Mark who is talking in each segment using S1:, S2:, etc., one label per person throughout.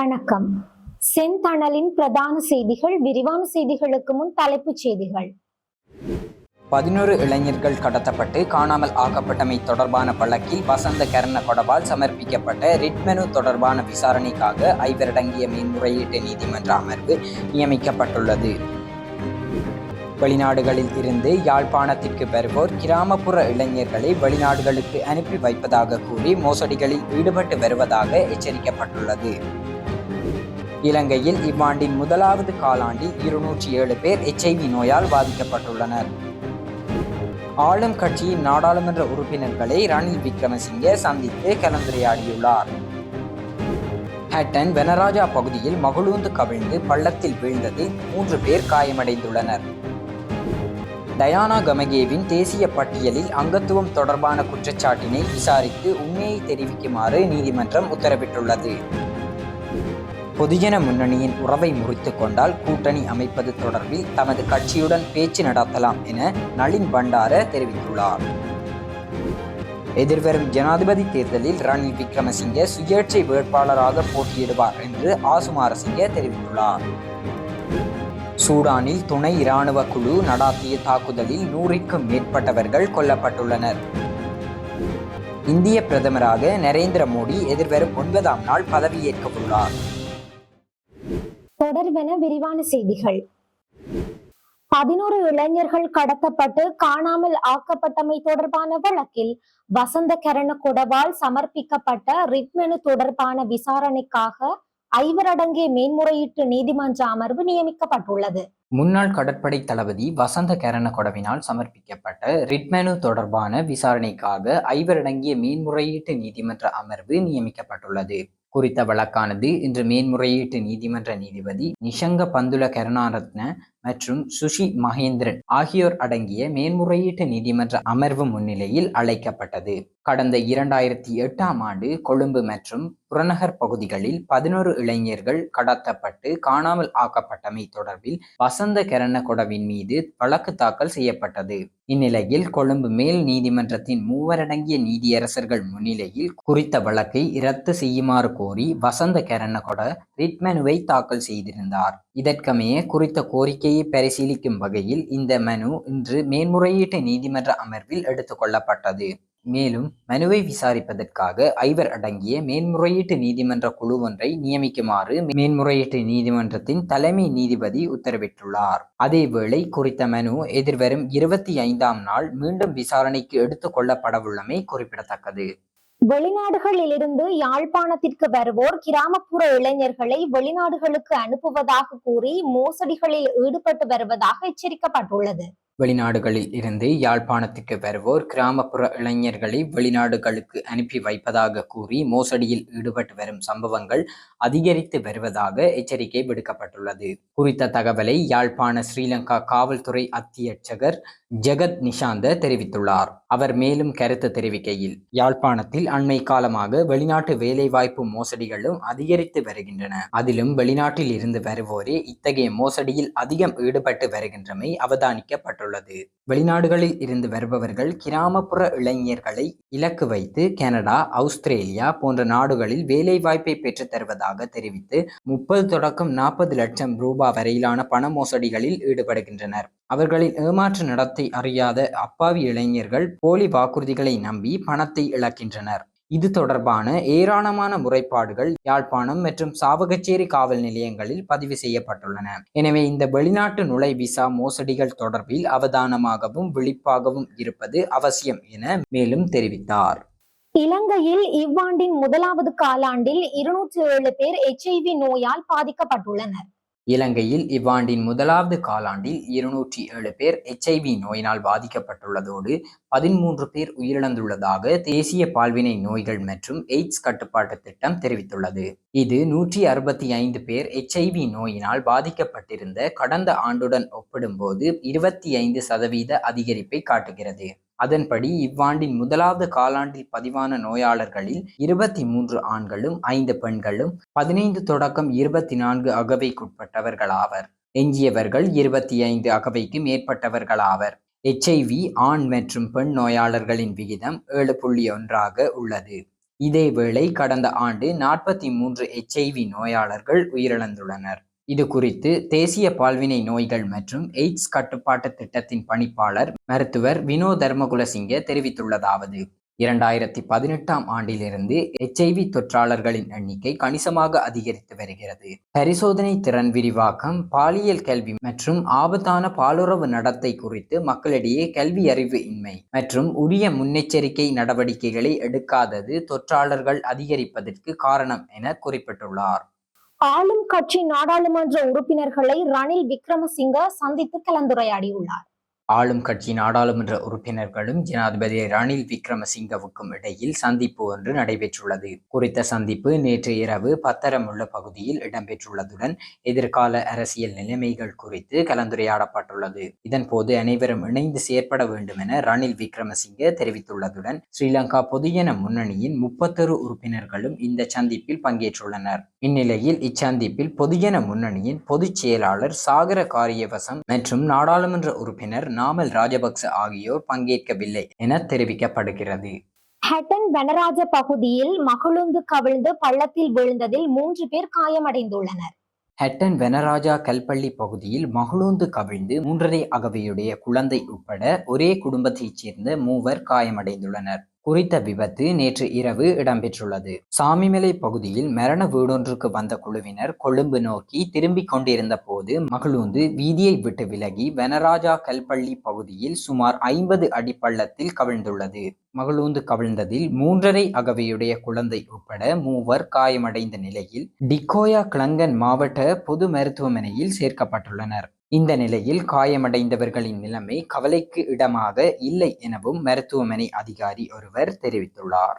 S1: வணக்கம். செந்தணலின் பிரதான செய்திகள் விரிவான செய்திகளுக்கு முன் தலைப்புச் செய்திகள்.
S2: பதினோரு இளைஞர்கள் கடத்தப்பட்டு காணாமல் ஆக்கப்பட்டமை தொடர்பான வழக்கில் வசந்த கரண கொடவால் சமர்ப்பிக்கப்பட்ட ரிட்மெனு தொடர்பான விசாரணைக்காக ஐவரடங்கிய மேன்முறையீட்டு நீதிமன்ற அமர்வு நியமிக்கப்பட்டுள்ளது. வெளிநாடுகளில் இருந்து யாழ்ப்பாணத்திற்கு வருவோர் கிராமப்புற இளைஞர்களை வெளிநாடுகளுக்கு அனுப்பி வைப்பதாக கூறி மோசடிகளில் ஈடுபட்டு வருவதாக எச்சரிக்கப்பட்டுள்ளது. இலங்கையில் இவ்வாண்டின் முதலாவது காலாண்டில் இருநூற்றி ஏழு பேர் எச்ஐவி நோயால் பாதிக்கப்பட்டுள்ளனர். ஆளும் கட்சியின் நாடாளுமன்ற உறுப்பினர்களை ரணில் விக்ரமசிங்கே சந்தித்து கலந்துரையாடியுள்ளார். ஹட்டன் வெனராஜா பகுதியில் மகளூந்து கவிழ்ந்து பள்ளத்தில் வீழ்ந்ததில் மூன்று பேர் காயமடைந்துள்ளனர். டயானா கமகேவின் தேசிய பட்டியலில் அங்கத்துவம் தொடர்பான குற்றச்சாட்டினை விசாரித்து உண்மையை தெரிவிக்குமாறு நீதிமன்றம் உத்தரவிட்டுள்ளது. பொதுஜன முன்னணியின் உறவை முறித்து கொண்டால் கூட்டணி அமைப்பது தொடர்பில் தமது கட்சியுடன் பேச்சு நடத்தலாம் என நளின் பண்டார தெரிவித்துள்ளார். எதிர்வரும் ஜனாதிபதி தேர்தலில் ரணில் விக்ரமசிங்கே சுயேட்சை வேட்பாளராக போட்டியிடுவார் என்று ஆசுமாரசிங்க தெரிவித்துள்ளார். சூடானில் துணை இராணுவ குழு நடாத்திய தாக்குதலில் நூறிற்கும் மேற்பட்டவர்கள் கொல்லப்பட்டுள்ளனர். இந்திய பிரதமராக நரேந்திர மோடி எதிர்வரும் ஒன்பதாம் நாள் பதவியேற்க உள்ளார்
S1: தொடர்வென விரிவான செய்திகள். பதினோரு இளைஞர்கள் கடத்தப்பட்டு காணாமல் ஆக்கப்பட்டமை தொடர்பான வழக்கில் வசந்த கரண கொடவால் சமர்ப்பிக்கப்பட்ட ரிட்மெனு தொடர்பான விசாரணைக்காக ஐவரடங்கிய மேன்முறையீட்டு நீதிமன்ற அமர்வு நியமிக்கப்பட்டுள்ளது.
S2: முன்னாள் கடற்படை தளபதி வசந்த கரணகொடவினால் சமர்ப்பிக்கப்பட்ட ரிட்மெனு தொடர்பான விசாரணைக்காக ஐவரடங்கிய மேன்முறையீட்டு நீதிமன்ற அமர்வு நியமிக்கப்பட்டுள்ளது. குறித்த வழக்கானது இன்று மேன்முறையீட்டு நீதிமன்ற நீதிபதி நிஷங்க பந்துல கருணாரத்ன மற்றும் சுஷி மகேந்திரன் ஆகியோர் அடங்கிய மேன்முறையீட்டு நீதிமன்ற அமர்வு முன்னிலையில் அழைக்கப்பட்டது. கடந்த இரண்டாயிரத்தி எட்டாம் ஆண்டு கொழும்பு மற்றும் புறநகர் பகுதிகளில் பதினோரு இளைஞர்கள் கடத்தப்பட்டு காணாமல் ஆக்கப்பட்டமை தொடர்பில் வசந்த கரணகொடவின் மீது வழக்கு தாக்கல் செய்யப்பட்டது. இந்நிலையில் கொழும்பு மேல் நீதிமன்றத்தின் மூவரடங்கிய நீதியரசர்கள் முன்னிலையில் குறித்த வழக்கை இரத்து செய்யுமாறு கோரி வசந்த கரணகொட ரிட்மெனுவை தாக்கல் செய்திருந்தார். இதற்கமைய குறித்த கோரிக்கையை பரிசீலிக்கும் வகையில் இந்த மனு இன்று மேன்முறையீட்டு நீதிமன்ற அமர்வில் எடுத்துக் கொள்ளப்பட்டது மேலும் மனுவை விசாரிப்பதற்காக ஐவர் அடங்கிய மேன்முறையீட்டு நீதிமன்ற குழு ஒன்றை நியமிக்குமாறு மேன்முறையீட்டு நீதிமன்றத்தின் தலைமை நீதிபதி உத்தரவிட்டுள்ளார். அதேவேளை குறித்த மனு எதிர்வரும் இருபத்தி ஐந்தாம் நாள் மீண்டும் விசாரணைக்கு எடுத்துக் கொள்ளப்படவுள்ளமை குறிப்பிடத்தக்கது.
S1: வெளிநாடுகளிலிருந்து யாழ்ப்பாணத்திற்கு வருவோர் கிராமப்புற இளைஞர்களை வெளிநாடுகளுக்கு அனுப்புவதாக கூறி மோசடிகளில் ஈடுபட்டு வருவதாக எச்சரிக்கப்பட்டுள்ளது.
S2: வெளிநாடுகளில் இருந்து யாழ்ப்பாணத்துக்கு வருவோர் கிராமப்புற இளைஞர்களை வெளிநாடுகளுக்கு அனுப்பி வைப்பதாக கூறி மோசடியில் ஈடுபட்டு வரும் சம்பவங்கள் அதிகரித்து வருவதாக எச்சரிக்கை விடுக்கப்பட்டுள்ளது. குறித்த தகவலை யாழ்ப்பாண ஸ்ரீலங்கா காவல்துறை அத்தியட்சகர் ஜெகத் நிஷாந்த தெரிவித்துள்ளார். அவர் மேலும் கருத்து தெரிவிக்கையில் யாழ்ப்பாணத்தில் அண்மை காலமாக வெளிநாட்டு வேலைவாய்ப்பு மோசடிகளும் அதிகரித்து வருகின்றன. அதிலும் வெளிநாட்டில் இருந்து வருவோரே இத்தகைய மோசடியில் அதிகம் ஈடுபட்டு வருகின்றமை அவதானிக்கப்பட்டுள்ளது. வெளிநாடுகளில் இருந்து வருபவர்கள் கிராமப்புற இளைஞர்களை இலக்கு வைத்து கனடா அவுஸ்திரேலியா போன்ற நாடுகளில் வேலை வாய்ப்பை பெற்றுத் தருவதாக தெரிவித்து முப்பது தொடக்கம் நாற்பது லட்சம் ரூபாய் வரையிலான பண மோசடிகளில் ஈடுபடுகின்றனர். அவர்களின் ஏமாற்று நடத்தை அறியாத அப்பாவி இளைஞர்கள் போலி வாக்குறுதிகளை நம்பி பணத்தை இழக்கின்றனர். இது தொடர்பான ஏராளமான முறைப்பாடுகள் யாழ்ப்பாணம் மற்றும் சாவகச்சேரி காவல் நிலையங்களில் பதிவு செய்யப்பட்டுள்ளன. எனவே இந்த வெளிநாட்டு நுழை விசா மோசடிகள் தொடர்பில் அவதானமாகவும் விழிப்பாகவும் இருப்பது அவசியம் என மேலும் தெரிவித்தார்.
S1: இலங்கையில் இவ்வாண்டின் முதலாவது காலாண்டில் இருநூற்றி ஏழு பேர் எச்ஐவி நோயால் பாதிக்கப்பட்டுள்ளனர்.
S2: இலங்கையில் இவ்வாண்டின் முதலாவது காலாண்டில் இருநூற்றி ஏழு பேர் எச்ஐவி நோயினால் பாதிக்கப்பட்டுள்ளதோடு பதிமூன்று பேர் உயிரிழந்துள்ளதாக தேசிய பால்வினை நோய்கள் மற்றும் எய்ட்ஸ் கட்டுப்பாட்டு திட்டம் தெரிவித்துள்ளது. இது நூற்றி அறுபத்தி ஐந்து பேர் எச்ஐவி நோயினால் பாதிக்கப்பட்டிருந்த கடந்த ஆண்டுடன் ஒப்பிடும்போது இருபத்தி ஐந்து சதவீத அதிகரிப்பை காட்டுகிறது. அதன்படி இவ்வாண்டின் முதலாவது காலாண்டில் பதிவான நோயாளர்களில் இருபத்தி மூன்று ஆண்களும் ஐந்து பெண்களும் பதினைந்து தொடக்கம் இருபத்தி நான்கு அகவைக்குட்பட்டவர்களாவர். எஞ்சியவர்கள் இருபத்தி ஐந்து அகவைக்கு மேற்பட்டவர்களாவர். எச்ஐவி ஆண் மற்றும் பெண் நோயாளர்களின் விகிதம் ஏழு புள்ளி ஒன்றாக உள்ளது. இதேவேளை கடந்த ஆண்டு நாற்பத்தி மூன்று எச்ஐவி நோயாளர்கள் உயிரிழந்துள்ளனர். இது குறித்து தேசிய பால்வினை நோய்கள் மற்றும் எய்ட்ஸ் கட்டுப்பாட்டு திட்டத்தின் பணிப்பாளர் மருத்துவர் வினோ தர்மகுலசிங்க தெரிவித்துள்ளதாவது. இரண்டாயிரத்தி பதினெட்டாம் ஆண்டிலிருந்து எச்ஐவி தொற்றாளர்களின் எண்ணிக்கை கணிசமாக அதிகரித்து வருகிறது. பரிசோதனை திறன் விரிவாக்கம் பாலியல் கல்வி மற்றும் ஆபத்தான பாலுறவு நடத்தை குறித்து மக்களிடையே கல்வி அறிவு இன்மை மற்றும் உரிய முன்னெச்சரிக்கை நடவடிக்கைகளை எடுக்காதது தொற்றாளர்கள் அதிகரிப்பதற்கு காரணம் என குறிப்பிட்டுள்ளார்.
S1: ஆளும் கட்சி நாடாளுமன்ற உறுப்பினர்களை ரணில் விக்ரமசிங்க சந்தித்து கலந்துரையாடியுள்ளார்.
S2: ஆளும் கட்சி நாடாளுமன்ற உறுப்பினர்களும் ஜனாதிபதி ரணில் விக்ரமசிங்கவுக்கும் இடையில் சந்திப்பு ஒன்று நடைபெற்றுள்ளது. குறித்த சந்திப்பு நேற்று இரவு பத்தரமுள்ள பகுதியில் இடம்பெற்றுள்ளதுடன் எதிர்கால அரசியல் நிலைமைகள் குறித்து கலந்துரையாடப்பட்டுள்ளது. இதன்போது அனைவரும் இணைந்து செயற்பட வேண்டும் என ரணில் விக்ரமசிங்க தெரிவித்துள்ளதுடன் ஸ்ரீலங்கா பொதுஜன முன்னணியின் முப்பத்தொரு உறுப்பினர்களும் இந்த சந்திப்பில் பங்கேற்றுள்ளனர். இந்நிலையில் இச்சந்திப்பில் பொதுஜன முன்னணியின் பொதுச் செயலாளர் சாகர காரியவசம் மற்றும் நாடாளுமன்ற உறுப்பினர் நாமல் ராஜபக்ச ஆகியோர் பங்கேற்கவில்லை என தெரிவிக்கப்படுகிறது.
S1: ஹட்டன் வனராஜ பகுதியில் மகளுந்து கவிழ்ந்து பள்ளத்தில் விழுந்ததில் மூன்று பேர் காயமடைந்துள்ளனர்.
S2: ஹட்டன் வெனராஜா கல்பள்ளி பகுதியில் மகளூந்து கவிழ்ந்து மூன்றரை அகவையுடைய குழந்தை உட்பட ஒரே குடும்பத்தைச் சேர்ந்த மூவர் காயமடைந்துள்ளனர். குறித்த விபத்து நேற்று இரவு இடம்பெற்றுள்ளது. சாமிமலை பகுதியில் மரண வீடொன்றுக்கு வந்த குழுவினர் கொழும்பு நோக்கி திரும்பிக் கொண்டிருந்த போது மகளூந்து வீதியை விட்டு விலகி வெனராஜா கல்பள்ளி பகுதியில் சுமார் ஐம்பது அடி பள்ளத்தில் கவிழ்ந்துள்ளது. மகளூந்து கவிழ்ந்ததில் மூன்றரை அகவையுடைய குழந்தை உட்பட மூவர் காயமடைந்த நிலையில் டிக்கோயா கிளங்கன் மாவட்ட பொது மருத்துவமனையில் சேர்க்கப்பட்டுள்ளனர். இந்த நிலையில் காயமடைந்தவர்களின் நிலைமை கவலைக்கு இடமாக இல்லை எனவும் மருத்துவமனை அதிகாரி ஒருவர் தெரிவித்துள்ளார்.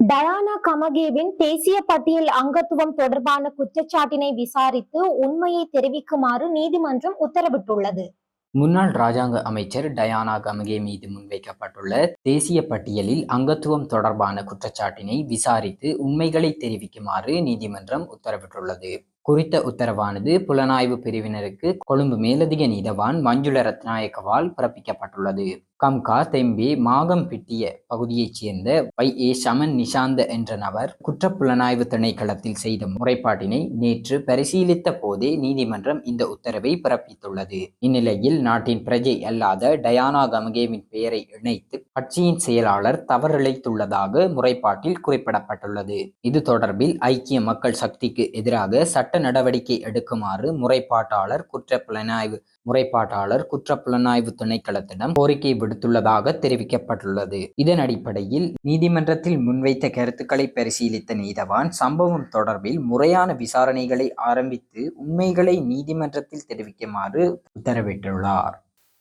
S1: டயானா கமகேவின் தேசிய பட்டியல் அங்கத்துவம் தொடர்பான குற்றச்சாட்டினை விசாரித்து உண்மையை தெரிவிக்குமாறு நீதிமன்றம் உத்தரவிட்டுள்ளது.
S2: முன்னாள் ராஜாங்க அமைச்சர் டயானா கமகே மீது முன்வைக்கப்பட்டுள்ள தேசிய பட்டியலில் அங்கத்துவம் தொடர்பான குற்றச்சாட்டினை விசாரித்து உண்மைகளை தெரிவிக்குமாறு நீதிமன்றம் உத்தரவிட்டுள்ளது. குறித்த உத்தரவானது புலனாய்வு பிரிவினருக்கு கொழும்பு மேலதிக நீதவான் மஞ்சுள ரத்நாயக்கவால் பிறப்பிக்கப்பட்டுள்ளது. கம்கா தெம்பே மாகம் பிட்டிய பகுதியைச் சேர்ந்த வை. ஏ. சமன் நிஷாந்த என்ற நபர் குற்றப்புலனாய்வு திணைக்களத்தில் செய்த முறைப்பாட்டினை நேற்று பரிசீலித்த போதே நீதிமன்றம் இந்த உத்தரவை பிறப்பித்துள்ளது. இந்நிலையில் நாட்டின் பிரஜை அல்லாத டயானா கமகேவின் பெயரை இணைத்து கட்சியின் செயலாளர் தவறிழைத்துள்ளதாக முறைப்பாட்டில் குறிப்பிடப்பட்டுள்ளது. இது தொடர்பில் ஐக்கிய மக்கள் சக்திக்கு எதிராக சட்ட நடவடிக்கை எடுக்குமாறு முறைப்பாட்டாளர் குற்றப்புலனாய்வு முறைப்பாட்டாளர் குற்றப்புலனாய்வு திணைக்களத்திடம் கோரிக்கை விடுத்துள்ளதாக தெரிவிக்கப்பட்டுள்ளது. இதன் அடிப்படையில் நீதிமன்றத்தில் முன்வைத்த கருத்துக்களை பரிசீலித்த நீதவான் சம்பவம் தொடர்பில் முறையான விசாரணைகளை ஆரம்பித்து உண்மைகளை நீதிமன்றத்தில் தெரிவிக்குமாறு உத்தரவிட்டுள்ளார்.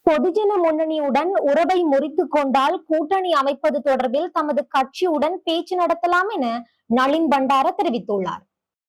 S1: பொதுஜன முன்னணியுடன் உறவை முறித்துக் கொண்டால் கூட்டணி அமைப்பது தொடர்பில் தமது கட்சியுடன் பேச்சு நடத்தலாம் என நளின் பண்டார தெரிவித்துள்ளார்.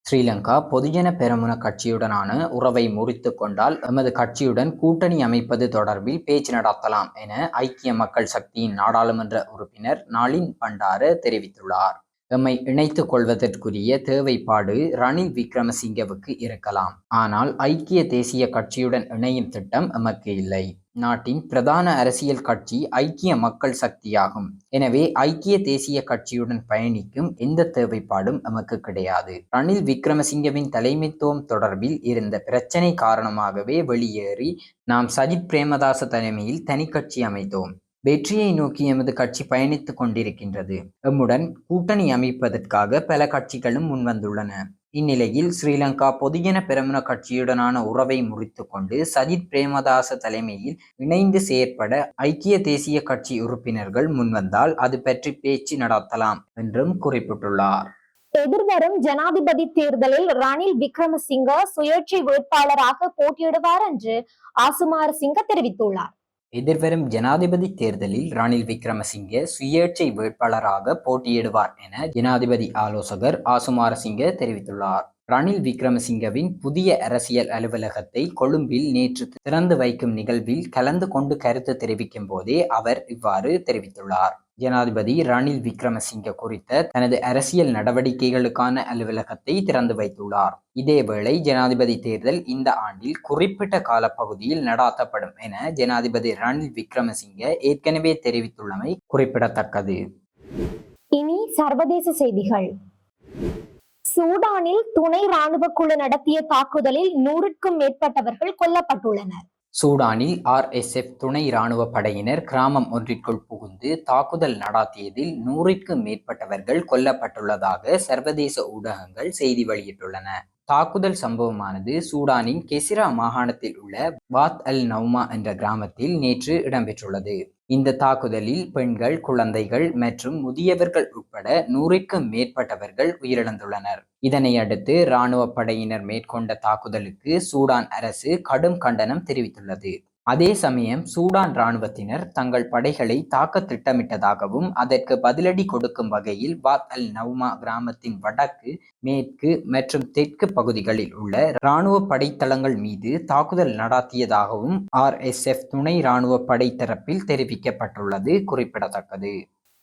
S2: ஸ்ரீலங்கா பொதுஜன பெரமுன கட்சியுடனான உறவை முறித்து கொண்டால் எமது கட்சியுடன் கூட்டணி அமைப்பது தொடர்பில் பேச்சு நடத்தலாம் என ஐக்கிய மக்கள் சக்தியின் நாடாளுமன்ற உறுப்பினர் நளின் பண்டார தெரிவித்துள்ளார். எம்மை இணைத்துக் கொள்வதற்குரிய தேவைப்பாடு ரணில் விக்ரமசிங்கவுக்கு இருக்கலாம். ஆனால் ஐக்கிய தேசிய கட்சியுடன் இணையும் திட்டம் எமக்கு இல்லை. நாட்டின் பிரதான அரசியல் கட்சி ஐக்கிய மக்கள் சக்தியாகும். எனவே ஐக்கிய தேசிய கட்சியுடன் பயணிக்கும் எந்த தேவைப்பாடும் நமக்கு கிடையாது. ரணில் விக்ரமசிங்கவின் தலைமைத்துவம் தொடர்பில் இருந்த பிரச்சனை காரணமாகவே வெளியேறி நாம் சஜித் பிரேமதாச தலைமையில் தனி கட்சி அமைத்தோம். வெற்றியை நோக்கி எமது கட்சி பயணித்துக் கொண்டிருக்கின்றது. எம்முடன் கூட்டணி அமைப்பதற்காக பல கட்சிகளும் முன்வந்துள்ளன. இந்நிலையில் ஸ்ரீலங்கா பொதுஜன பெரமுன கட்சியுடனான உறவை முறித்து கொண்டு சஜித் பிரேமதாச தலைமையில் இணைந்து செயற்பட ஐக்கிய தேசிய கட்சி உறுப்பினர்கள் முன்வந்தால் அது பற்றி பேச்சு நடத்தலாம் என்றும் குறிப்பிட்டுள்ளார்.
S1: எதிர்வரும் ஜனாதிபதி தேர்தலில் ரணில் விக்ரமசிங்க சுயேட்சை வேட்பாளராக போட்டியிடுவார் என்று ஆசுமார் சிங்க தெரிவித்துள்ளார்.
S2: எதிர்வரும் ஜனாதிபதி தேர்தலில் ரணில் விக்ரமசிங்கே சுயேட்சை வேட்பாளராக போட்டியிடுவார் என ஜனாதிபதி ஆலோசகர் ஆசுமாரசிங்க தெரிவித்துள்ளார். ரணில் விக்ரமசிங்கவின் புதிய அரசியல் அலுவலகத்தை கொழும்பில் நேற்று திறந்து வைக்கும் நிகழ்வில் கலந்து கொண்டு கருத்து தெரிவிக்கும் போதே அவர் இவ்வாறு தெரிவித்துள்ளார். ஜனாதிபதி ரணில் விக்ரமசிங்க குறித்த தனது அரசியல் நடவடிக்கைகளுக்கான அலுவலகத்தை திறந்து வைத்துள்ளார். இதேவேளை ஜனாதிபதி தேர்தல் இந்த ஆண்டில் குறிப்பிட்ட காலப்பகுதியில் நடாத்தப்படும் என ஜனாதிபதி ரணில் விக்ரமசிங்க ஏற்கனவே தெரிவித்துள்ளமை குறிப்பிடத்தக்கது.
S1: இனி சர்வதேச செய்திகள். சூடானில் துணை ராணுவ குழு நடத்திய தாக்குதலில் நூறுக்கும் மேற்பட்டவர்கள் கொல்லப்பட்டுள்ளனர்.
S2: சூடானில் ஆர்எஸ்எஃப் துணை இராணுவ படையினர் கிராமம் ஒன்றிற்குள் புகுந்து தாக்குதல் நடாத்தியதில் நூறிற்கும் மேற்பட்டவர்கள் கொல்லப்பட்டுள்ளதாக சர்வதேச ஊடகங்கள் செய்தி வெளியிட்டுள்ளன. தாக்குதல் சம்பவமானது சூடானின் கெசிரா மாகாணத்தில் உள்ள பாத் அல் நவ்மா என்ற கிராமத்தில் நேற்று இடம்பெற்றுள்ளது. இந்த தாக்குதலில் பெண்கள் குழந்தைகள் மற்றும் முதியவர்கள் உட்பட நூறுக்கும் மேற்பட்டவர்கள் உயிரிழந்துள்ளனர். இதனை அடுத்து இராணுவ படையினர் மேற்கொண்ட தாக்குதலுக்கு சூடான் அரசு கடும் கண்டனம் தெரிவித்துள்ளது. அதே சமயம் சூடான் இராணுவத்தினர் தங்கள் படைகளை தாக்க திட்டமிட்டதாகவும் அதற்கு பதிலடி கொடுக்கும் வகையில் வாத் அல் நவ்மா கிராமத்தின் வடக்கு மேற்கு மற்றும் தெற்கு பகுதிகளில் உள்ள இராணுவ படைத்தளங்கள் மீது தாக்குதல் நடாத்தியதாகவும் ஆர்எஸ்எஃப் துணை இராணுவ படை தரப்பில் தெரிவிக்கப்பட்டுள்ளது குறிப்பிடத்தக்கது.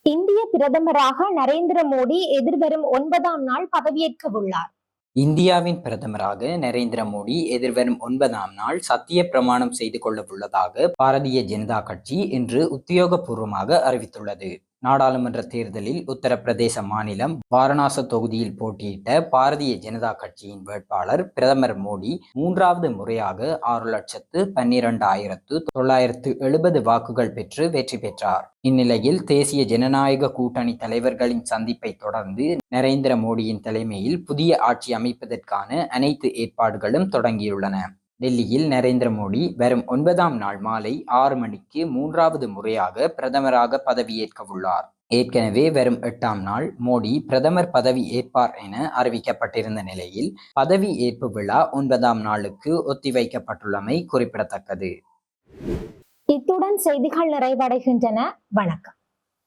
S1: இந்திய பிரதமராக நரேந்திர மோடி எதிர்வரும் ஒன்பதாம் நாள் பதவியேற்க உள்ளார்
S2: இந்தியாவின் பிரதமராக நரேந்திர மோடி எதிர்வரும் ஒன்பதாம் நாள் சத்திய பிரமாணம் செய்து கொள்ள உள்ளதாக பாரதிய ஜனதா கட்சி இன்று உத்தியோகபூர்வமாக அறிவித்துள்ளது. நாடாளுமன்ற தேர்தலில் உத்தரப்பிரதேச மாநிலம் வாரணாச தொகுதியில் போட்டியிட்ட பாரதிய ஜனதா கட்சியின் வேட்பாளர் பிரதமர் மோடி மூன்றாவது முறையாக ஆறு லட்சத்து பன்னிரண்டாயிரத்து தொள்ளாயிரத்து எழுபது வாக்குகள் பெற்று வெற்றி பெற்றார். இந்நிலையில் தேசிய ஜனநாயக கூட்டணி தலைவர்களின் சந்திப்பை தொடர்ந்து நரேந்திர மோடியின் தலைமையில் புதிய ஆட்சி அமைப்பதற்கான அனைத்து ஏற்பாடுகளும் தொடங்கியுள்ளன. டெல்லியில் நரேந்திர மோடி வரும் ஒன்பதாம் நாள் மாலை ஆறு மணிக்கு மூன்றாவது முறையாக பிரதமராக பதவியேற்க உள்ளார் ஏற்கனவே வரும் எட்டாம் நாள் மோடி பிரதமர் பதவி ஏற்பார் என அறிவிக்கப்பட்டிருந்த நிலையில் பதவி ஏற்பு விழா ஒன்பதாம் நாளுக்கு ஒத்திவைக்கப்பட்டுள்ளமை குறிப்பிடத்தக்கது.
S1: இத்துடன் செய்திகள் நிறைவடைகின்றன. வணக்கம்.